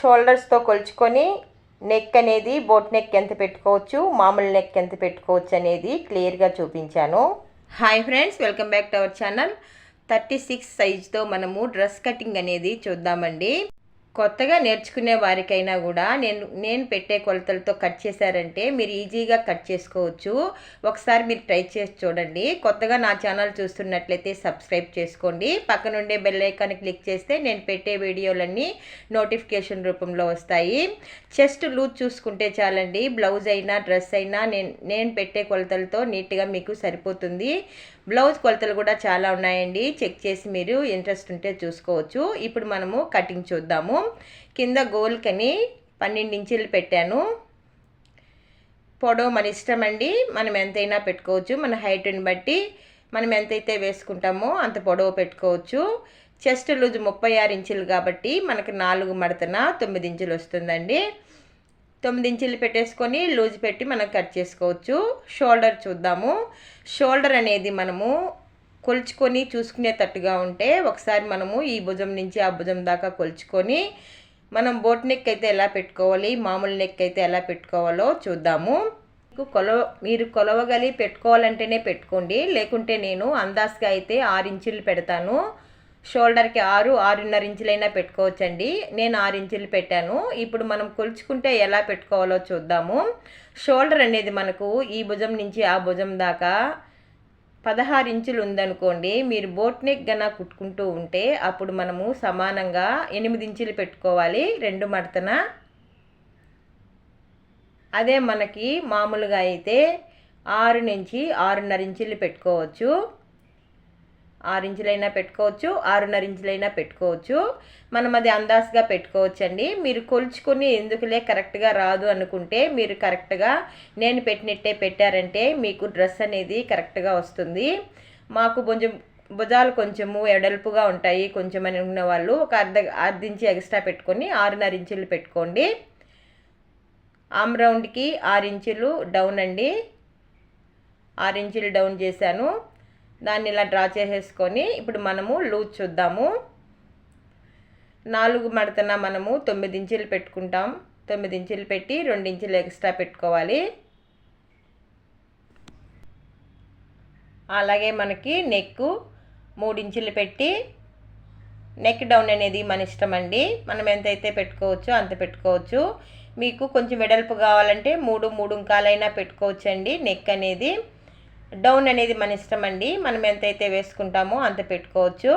షోల్డర్స్తో కొలుచుకొని నెక్ అనేది boat neck ఎంత పెట్టుకోవచ్చు మామూలు నెక్ ఎంత పెట్టుకోవచ్చు అనేది క్లియర్గా చూపించాను. Hi friends welcome back to our channel thirty six సైజ్తో మనము డ్రెస్ కటింగ్ అనేది చూద్దామండి. కొత్తగా నేర్చుకునే వారికైనా కూడా నేను నేను పెట్టే కొలతలతో కట్ చేశారంటే మీరు ఈజీగా కట్ చేసుకోవచ్చు. ఒకసారి మీరు ట్రై చేసి చూడండి. కొత్తగా నా ఛానల్ చూస్తున్నట్లయితే సబ్స్క్రైబ్ చేసుకోండి. పక్కనుండే బెల్ ఐకాన్ క్లిక్ చేస్తే నేను పెట్టే వీడియోలన్నీ నోటిఫికేషన్ రూపంలో వస్తాయి. చెస్ట్ లూజ్ చూసుకుంటే చాలండి. బ్లౌజ్ అయినా డ్రెస్ అయినా నేను నేను పెట్టే కొలతలతో నీట్గా మీకు సరిపోతుంది. బ్లౌజ్ కొలతలు కూడా చాలా ఉన్నాయండి. చెక్ చేసి మీరు ఇంట్రెస్ట్ ఉంటే చూసుకోవచ్చు. ఇప్పుడు మనము కటింగ్ చూద్దాము. కింద గోల్కని పన్నెండు ఇంచులు పెట్టాను. పొడవు మన ఇష్టం అండి. మనం ఎంతైనా పెట్టుకోవచ్చు. మన హైట్ని బట్టి మనం ఎంతైతే వేసుకుంటామో అంత పొడవు పెట్టుకోవచ్చు. చెస్ట్ లూజ్ ముప్పై ఆరు ఇంచులు కాబట్టి మనకు నాలుగు మడతన తొమ్మిది ఇంచులు వస్తుందండి. తొమ్మిది ఇంచులు పెట్టేసుకొని లూజ్ పెట్టి మనం కట్ చేసుకోవచ్చు. షోల్డర్ చూద్దాము. షోల్డర్ అనేది మనము కొలుచుకొని చూసుకునేటట్టుగా ఉంటే ఒకసారి మనము ఈ భుజం నుంచి ఆ భుజం దాకా కొలుచుకొని మనం బోట్ నెక్ అయితే ఎలా పెట్టుకోవాలి మామూలు నెక్ అయితే ఎలా పెట్టుకోవాలో చూద్దాము. మీకు కొలవ మీరు కొలవగలి పెట్టుకోవాలంటేనే పెట్టుకోండి. లేకుంటే నేను అందాజ్గా అయితే ఆరు ఇంచులు పెడతాను. షోల్డర్కి ఆరు ఆరున్నర ఇంచులైనా పెట్టుకోవచ్చండి. నేను ఆరు ఇంచులు పెట్టాను. ఇప్పుడు మనం కొలుచుకుంటే ఎలా పెట్టుకోవాలో చూద్దాము. షోల్డర్ అనేది మనకు ఈ భుజం నుంచి ఆ భుజం దాకా పదహారు ఇంచులు ఉందనుకోండి మీరు బోట్ నెక్ గన కుట్టుకుంటూ ఉంటే అప్పుడు మనము సమానంగా ఎనిమిది ఇంచులు పెట్టుకోవాలి రెండు మడతన. అదే మనకి మామూలుగా అయితే ఆరు నుంచి ఆరున్నర ఇంచులు పెట్టుకోవచ్చు. ఆరు ఇంచులైనా పెట్టుకోవచ్చు ఆరున్నర ఇంచులైనా పెట్టుకోవచ్చు. మనం అది అందాజుగా పెట్టుకోవచ్చు అండి మీరు కొలుచుకుని ఎందుకులే కరెక్ట్గా రాదు అనుకుంటే మీరు కరెక్ట్గా నేను పెట్టినట్టే పెట్టారంటే మీకు డ్రెస్ అనేది కరెక్ట్గా వస్తుంది. మాకు కొంచెం భుజాలు కొంచెము ఎడల్పుగా ఉంటాయి. కొంచెం అని ఉన్న వాళ్ళు ఒక అర్ధ అర్ధ ఇంచి ఎక్స్ట్రా పెట్టుకొని ఆరున్నర ఇంచులు పెట్టుకోండి. ఆమ్ రౌండ్కి ఆరు ఇంచులు డౌన్ అండి. ఆరు ఇంచులు డౌన్ చేశాను. దాన్ని ఇలా డ్రా చేసేసుకొని ఇప్పుడు మనము లూజ్ చూద్దాము. నాలుగు మడతన మనము తొమ్మిది ఇంచులు పెట్టుకుంటాం. తొమ్మిది ఇంచులు పెట్టి రెండు ఇంచులు ఎక్స్ట్రా పెట్టుకోవాలి. అలాగే మనకి నెక్ మూడు ఇంచులు పెట్టి నెక్ డౌన్ అనేది మన ఇష్టం అండి. మనం ఎంతైతే పెట్టుకోవచ్చో అంత పెట్టుకోవచ్చు. మీకు కొంచెం వెడల్పు కావాలంటే మూడు మూడు ఇంకాలైనా పెట్టుకోవచ్చు అండి నెక్ అనేది. డౌన్ అనేది మన ఇష్టం అండి. మనం ఎంతైతే వేసుకుంటామో అంత పెట్టుకోవచ్చు.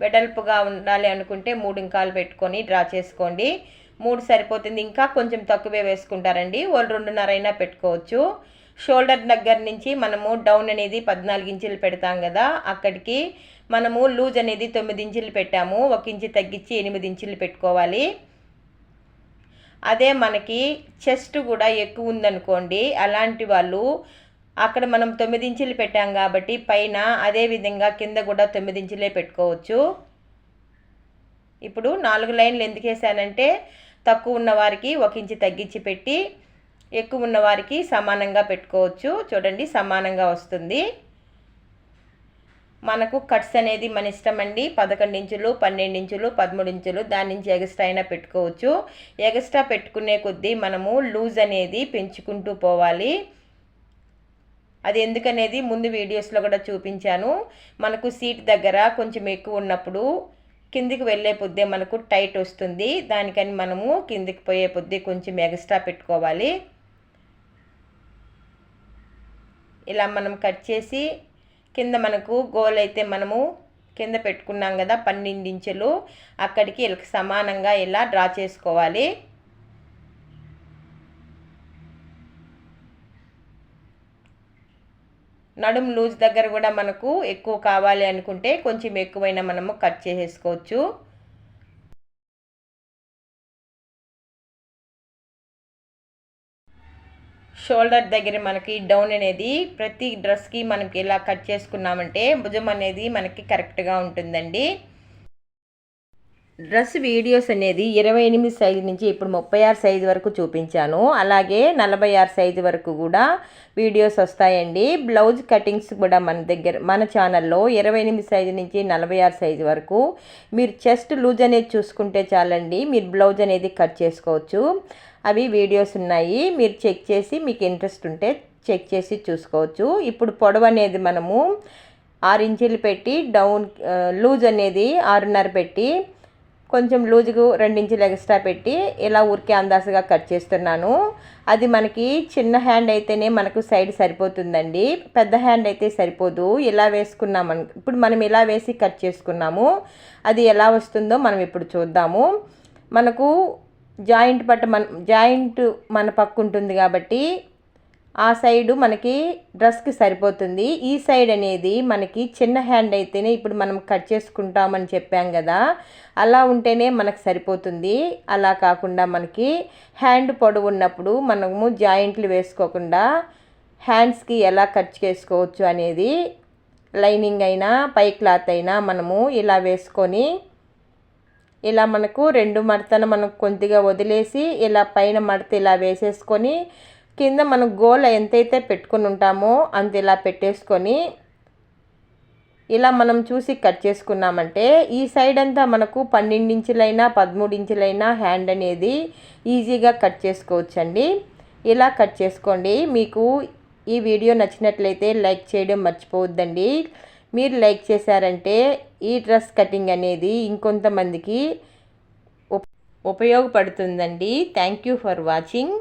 వెడల్పుగా ఉండాలి అనుకుంటే మూడు ఇంకాలు పెట్టుకొని డ్రా చేసుకోండి. మూడు సరిపోతుంది. ఇంకా కొంచెం తక్కువే వేసుకుంటారండి. వాళ్ళు రెండున్నర అయినా పెట్టుకోవచ్చు. షోల్డర్ దగ్గర నుంచి మనము డౌన్ అనేది పద్నాలుగు ఇంచులు పెడతాం కదా. అక్కడికి మనము లూజ్ అనేది తొమ్మిది ఇంచులు పెట్టాము. ఒక ఇంచు తగ్గించి ఎనిమిది ఇంచులు పెట్టుకోవాలి. అదే మనకి చెస్ట్ కూడా ఎక్కువ ఉందనుకోండి అలాంటి వాళ్ళు అక్కడ మనం తొమ్మిది ఇంచులు పెట్టాం కాబట్టి పైన అదే విధంగా కింద కూడా తొమ్మిది ఇంచులే పెట్టుకోవచ్చు. ఇప్పుడు నాలుగు లైన్లు ఎందుకు వేసానంటే తక్కువ ఉన్న వారికి ఒక ఇంచు తగ్గించి పెట్టి ఎక్కువ ఉన్న వారికి సమానంగా పెట్టుకోవచ్చు. చూడండి సమానంగా వస్తుంది. మనకు కట్స్ అనేది మన ఇష్టం అండి పదకొండు ఇంచులు పన్నెండు ఇంచులు పదమూడు ఇంచులు దాని నుంచి ఎగస్ట్రా అయినా పెట్టుకోవచ్చు. ఎగస్ట్రా పెట్టుకునే కొద్దీ మనము లూజ్ అనేది పెంచుకుంటూ పోవాలి. అది ఎందుకనేది ముందు వీడియోస్లో కూడా చూపించాను. మనకు సీట్ దగ్గర కొంచెం ఎక్కువ ఉన్నప్పుడు కిందికి వెళ్ళే పొద్దే మనకు టైట్ వస్తుంది. దానికని మనము కిందికి పోయే పొద్దే కొంచెం ఎగస్ట్రా పెట్టుకోవాలి. ఇలా మనం కట్ చేసి కింద మనకు గోల్ అయితే మనము కింద పెట్టుకున్నాం కదా పన్నెండు అక్కడికి వీళ్ళకి సమానంగా ఇలా డ్రా చేసుకోవాలి? నడుము లూజ్ దగ్గర కూడా మనకు ఎక్కువ కావాలి అనుకుంటే కొంచెం ఎక్కువైనా మనము కట్ చేసేసుకోవచ్చు. షోల్డర్ దగ్గర మనకి డౌన్ అనేది ప్రతి డ్రెస్కి మనకి ఇలా కట్ చేసుకున్నామంటే భుజం అనేది మనకి కరెక్ట్గా ఉంటుందండి. డ్రెస్ వీడియోస్ అనేది ఇరవై ఎనిమిది సైజు నుంచి ఇప్పుడు ముప్పై ఆరు సైజు వరకు చూపించాను. అలాగే నలభై ఆరు సైజు వరకు కూడా వీడియోస్ వస్తాయండి. బ్లౌజ్ కటింగ్స్ కూడా మన దగ్గర మన ఛానల్లో ఇరవై ఎనిమిది సైజు నుంచి నలభై ఆరు సైజు వరకు. మీరు చెస్ట్ లూజ్ అనేది చూసుకుంటే చాలండి. మీరు బ్లౌజ్ అనేది కట్ చేసుకోవచ్చు. అవి వీడియోస్ ఉన్నాయి. మీరు చెక్ చేసి మీకు ఇంట్రెస్ట్ ఉంటే చెక్ చేసి చూసుకోవచ్చు. ఇప్పుడు పొడవు అనేది మనము ఆరు ఇంచులు పెట్టి డౌన్ లూజ్ అనేది ఆరున్నర పెట్టి కొంచెం లూజుకు రెండించులు ఎక్స్ట్రా పెట్టి ఇలా ఊరికే అందాసుగా కట్ చేస్తున్నాను. అది మనకి చిన్న హ్యాండ్ అయితేనే మనకు సైడ్ సరిపోతుందండి. పెద్ద హ్యాండ్ అయితే సరిపోదు. ఇలా వేసుకున్నాం ఇప్పుడు మనం ఇలా వేసి కట్ చేసుకున్నాము. అది ఎలా వస్తుందో మనం ఇప్పుడు చూద్దాము. మనకు జాయింట్ పట్ట మన జాయింట్ మన పక్క ఉంటుంది కాబట్టి ఆ సైడు మనకి డ్రెస్కి సరిపోతుంది. ఈ సైడ్ అనేది మనకి చిన్న హ్యాండ్ అయితేనే ఇప్పుడు మనం కట్ చేసుకుంటామని చెప్పాం కదా అలా ఉంటేనే మనకు సరిపోతుంది. అలా కాకుండా మనకి హ్యాండ్ పొడవు ఉన్నప్పుడు మనము జాయింట్లు వేసుకోకుండా హ్యాండ్స్కి ఎలా కట్ చేసుకోవచ్చు అనేది లైనింగ్ అయినా పై క్లాత్ అయినా మనము ఇలా వేసుకొని ఇలా మనకు రెండు మడతను మనం కొద్దిగా వదిలేసి ఇలా పైన మడత ఇలా వేసేసుకొని కింద మనం గోల ఎంతైతే పెట్టుకుని ఉంటామో అంత ఇలా పెట్టేసుకొని ఇలా మనం చూసి కట్ చేసుకున్నామంటే ఈ సైడ్ అంతా మనకు పన్నెండు ఇంచులైనా పదమూడు ఇంచులైనా హ్యాండ్ అనేది ఈజీగా కట్ చేసుకోవచ్చండి. ఇలా కట్ చేసుకోండి. మీకు ఈ వీడియో నచ్చినట్లయితే లైక్ చేయడం మర్చిపోవద్దండి. మీరు లైక్ చేశారంటే ఈ డ్రెస్ కటింగ్ అనేది ఇంకొంతమందికి ఉపయోగపడుతుందండి. Thank you for watching.